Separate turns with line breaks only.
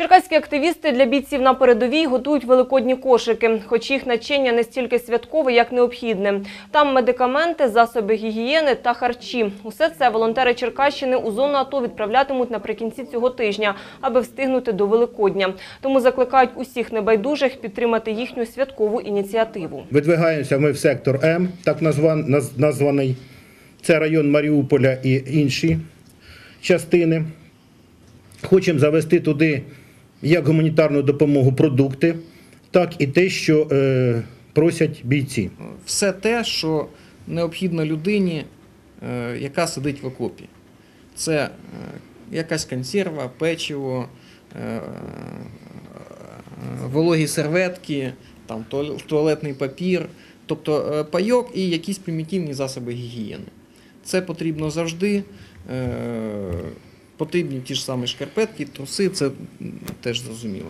Черкаські активісти для бійців на передовій готують великодні кошики, хоч їх начиння не стільки святкове, як необхідне. Там медикаменти, засоби гігієни та харчі. Усе це волонтери Черкащини у зону АТО відправлятимуть наприкінці цього тижня, аби встигнути до Великодня. Тому закликають усіх небайдужих підтримати їхню святкову ініціативу.
Видвигаємося ми в сектор М, так назван- названий. Це район Маріуполя і інші частини. Хочемо завести туди як гуманітарну допомогу продукти, так і те, що е, просять бійці.
все те, що необхідно людині, е, яка сидить в окопі. Це е, якась консерва, печиво, е, вологі серветки, там, туалетний папір, тобто е, пайок і якісь примітивні засоби гігієни. Це потрібно завжди. е, Потрібні ті ж самі шкарпетки, труси, це теж зрозуміло.